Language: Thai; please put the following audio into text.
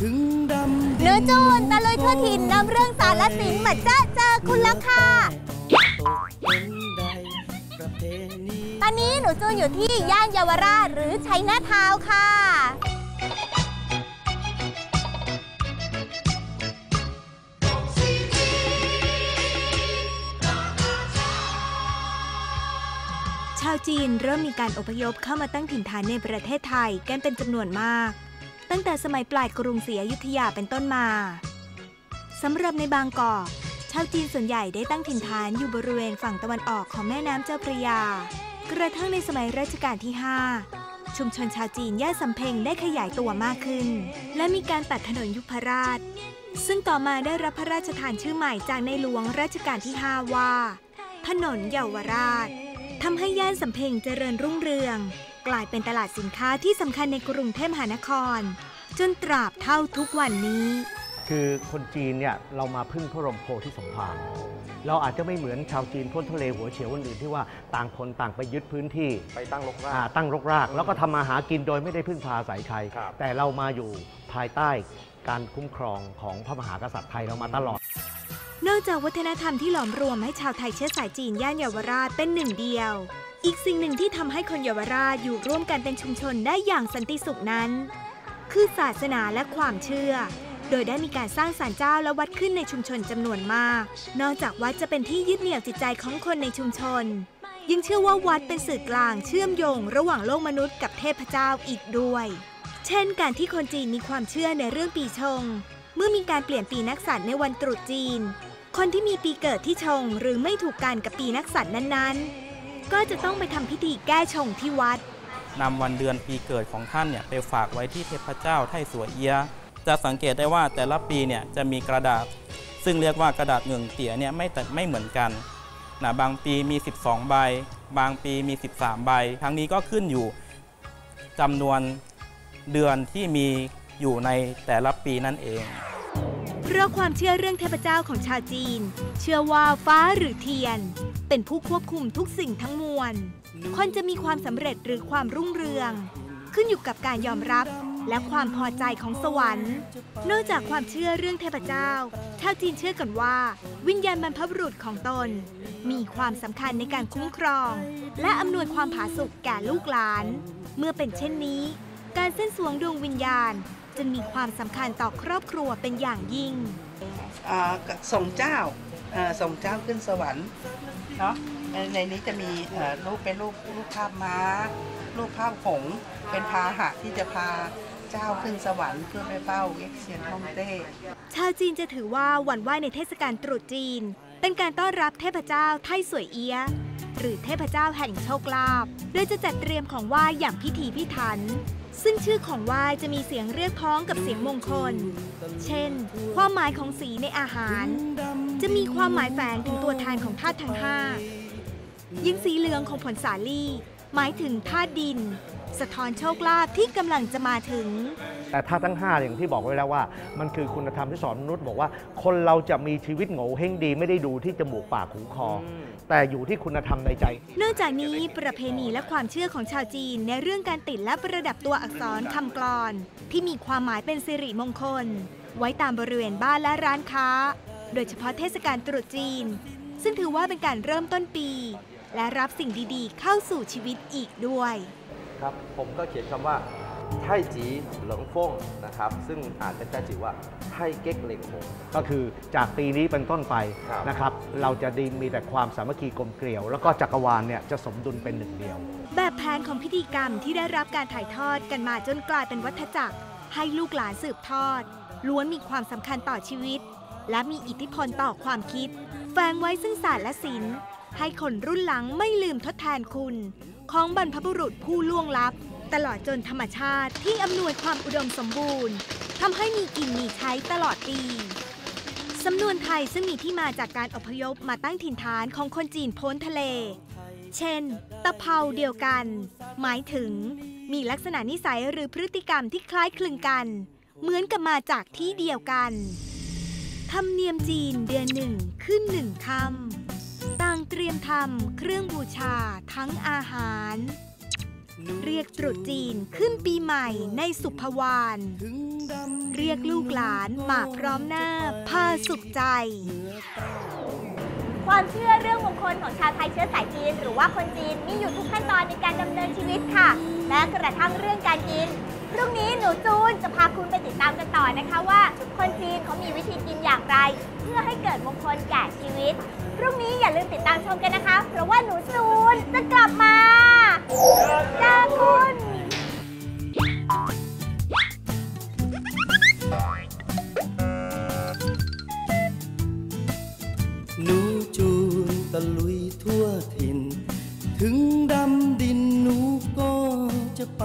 ถึงดำเนื้อจูนตะลุยทั่วถิ่นนำเรื่องสารและศิลป์มาเจอเจอคุณแล้วค่ะเป็นใดประเพณีตอนนี้หนูจูนอยู่ที่ย่านเยาวราชหรือชัยนาทาวน์ค่ะ ชาวจีนเริ่มมีการอพยพเข้ามาตั้งถิ่นฐานในประเทศไทยกันเป็นจำนวนมาก ตั้งแต่สมัยปลายกรุงศรีอยุธยาเป็นต้นมาสำหรับในบางกอกชาวจีนส่วนใหญ่ได้ตั้งถิ่นฐานอยู่บริเวณฝั่งตะวันออกของแม่น้ำเจ้าพระยา กระทั่งในสมัยรัชกาลที่ 5 ชุมชนชาวจีนย่านสำเพ็งได้ขยายตัวมากขึ้น และมีการตัดถนนยุพราช ซึ่งต่อมาได้รับพระราชทานชื่อใหม่จากในหลวงรัชกาลที่ 5 ว่า ถนนเยาวราชทำให้ย่านสำเพ็งเจริญรุ่งเรือง กลายเป็นตลาดสินค้าที่สำคัญในกรุงเทพมหานคร จนตราบเท่าทุกวันนี้ คือคนจีนเนี่ยเรามาพึ่งพระบรมโพธิสมภารเราอาจจะไม่เหมือนชาวจีนพ้นทะเลหัวเฉียวคนอื่นที่ว่าต่างคนต่างไปยึดพื้นที่ไปตั้งรกราอ่าชตั้งรกราก แล้วก็ทำมาหากินโดยไม่ได้พึ่งพาอาศัยใคร ครับ แต่เรามาอยู่ภายใต้การคุ้มครองของพระมหากษัตริย์ไทยเรามาตลอด นอกจากวัฒนธรรมที่หลอมรวมให้ชาวไทยเชื้อสายจีนย่านเยาวราชเป็นหนึ่งเดียว อีกสิ่งหนึ่งที่ทำให้คนเยาวราชอยู่ร่วมกันเป็นชุมชนได้อย่างสันติสุขนั้น คือศาสนาและความเชื่อ โดยได้มีการสร้างศาลเจ้าและวัดขึ้นในชุมชนจำนวนมาก นอกจากวัดจะเป็นที่ยึดเหนี่ยวจิตใจของคนในชุมชน ยังเชื่อว่าวัดเป็นสื่อกลางเชื่อมโยง ระหว่างโลกมนุษย์กับเทพเจ้าอีกด้วย เช่น การที่คนจีนมีความเชื่อในเรื่องปีชง เมื่อมีการเปลี่ยนปีนักษัตริย์ในวันตรุษจีน คนที่มีปีเกิดที่ชงหรือไม่ถูกกันกับปีนักษัตริย์นั้นๆ ก็จะต้องไปทำพิธีแก้ชงที่วัดนำวันเดือนปีเกิดของท่านเนี่ยไปฝากไว้ที่เทพเจ้าไทสัวเอีย จะสังเกตได้ว่าแต่ละปีเนี่ยจะมีกระดาษ ซึ่งเรียกว่ากระดาษเงิงเตี๋ยเนี่ยไม่แต่ไม่เหมือนกันนะบางปีมี 12 ใบ บางปีมี 13 ใบ ทั้งนี้ก็ขึ้นอยู่จำนวนเดือนที่มีอยู่ในแต่ละปีนั่นเอง เพราะความเชื่อเรื่องเทพเจ้าของชาวจีน เชื่อว่าฟ้าหรือเทียน เป็นผู้ควบคุมทุกสิ่งทั้งมวล คนจะมีความสำเร็จหรือความรุ่งเรือง ขึ้นอยู่กับการยอมรับและความพอใจของสวรรค์ นอกจากความเชื่อเรื่องเทพเจ้า ชาวจีนเชื่อกันว่า วิญญาณบรรพบุรุษของตน มีความสำคัญในการคุ้มครอง และอำนวยความผาสุกแก่ลูกหลาน เมื่อเป็นเช่นนี้ การเส้นสวงดวงวิญญาณ จึงมีความสำคัญต่อครอบครัวเป็นอย่างยิ่งอ่าส่งเจ้าเอ่อส่งเจ้าขึ้นสวรรค์เนาะในในนี้จะมีเอ่อรูปเป็นรูปรูปภาพม้า รูปภาพหงส์เป็นพาหะที่จะพาเจ้าขึ้นสวรรค์เพื่อไปเฝ้าเอ็กเซียนฮ่องเต้ชาวจีนจะถือว่าวันไหว้ในเทศกาลตรุษจีน เป็นการต้อนรับเทพเจ้าไทสวยเอียะ หรือเทพเจ้าแห่งโชคลาภโดยจะจัดเตรียมของไหว้อย่างพิถีพิถัน ซึ่งชื่อของไหว้จะมีเสียงเรียกพ้องกับเสียงมงคล เช่น ความหมายของสีในอาหาร จะมีความหมายแฝงถึงตัวแทนของธาตุทั้งห้ายิงสีเหลืองของผลสาลี่ หมายถึงธาตุดิน สะท้อนโชคลาภที่กำลังจะมาถึง แต่ถ้าทั้ง5อย่างที่บอกไว้แล้วว่า มันคือคุณธรรมที่สอนมนุษย์บอกว่า คนเราจะมีชีวิตโง่เฮงดีไม่ได้ดูที่จมูกปากหูคออ แต่อยู่ที่คุณธรรมในใจ นอกจากนี้ประเพณีและความเชื่อของชาวจีนในเรื่องการติดและประดับตัวอักษรคำกลอน ที่มีความหมายเป็นสิริมงคล ไว้ตามบริเวณบ้านและร้านค้า โดยเฉพาะเทศกาลตรุษจีน ซึ่งถือว่าเป็นการเริ่มต้นปี และรับสิ่งดีๆ เข้าสู่ชีวิตอีกด้วย ครับผมก็เขียนคำว่า ไทจีเหลิงฟงนะครับซึ่งอ่านเป็นแต้จิ๋วว่าไทเก๊กเหล็งหงก็คือจากปีนี้เป็นต้นไปครับ นะครับ เราจะดีมีแต่ความสามัคคีกลมเกลียว แล้วก็จักรวาลเนี่ยจะสมดุลเป็นหนึ่งเดียว แบบแผนของพิธีกรรมที่ได้รับการถ่ายทอดกันมาจนกลายเป็นวัฏจักร ให้ลูกหลานสืบทอด ล้วนมีความสำคัญต่อชีวิต และมีอิทธิพลต่อความคิด แฝงไว้ซึ่งศาสตร์และศิลป์ให้คนรุ่นหลังไม่ลืมทดแทนคุณ ของบรรพบุรุษผู้ล่วงลับ ตลอดจนธรรมชาติที่อำนวยความอุดมสมบูรณ์ทำให้มีกินมีใช้ตลอดปี สำนวนไทยซึ่งมีที่มาจากการอพยพมาตั้งถิ่นฐานของคนจีนพ้นทะเล เช่น ตะเภาเดียวกัน หมายถึง มีลักษณะนิสัยหรือพฤติกรรมที่คล้ายคลึงกัน เหมือนกับมาจากที่เดียวกัน ธรรมเนียมจีนเดือนหนึ่งขึ้นหนึ่งคำต่างเตรียมทำเครื่องบูชาทั้งอาหาร เรียกตรุษจีนขึ้นปีใหม่ในสุภวานเรียกลูกหลานมาพร้อมหน้าพาสุขใจ ความเชื่อเรื่องมงคลของชาวไทยเชื้อสายจีน หรือว่าคนจีนมีอยู่ทุกขั้นตอนในการดำเนินชีวิตค่ะแม้กระทั่งเรื่องการกินพรุ่งนี้หนูจูนจะพาคุณไปติดตามกันต่อนะคะว่า คนจีนเขามีวิธีกินอย่างไร เพื่อให้เกิดมงคลแก่ชีวิต พรุ่งนี้อย่าลืมติดตามชมกันนะคะ เพราะว่าหนูจูนจะกลับมา ตะลุยทั่วถิ่น ถึงดำดินหนูก็จะไป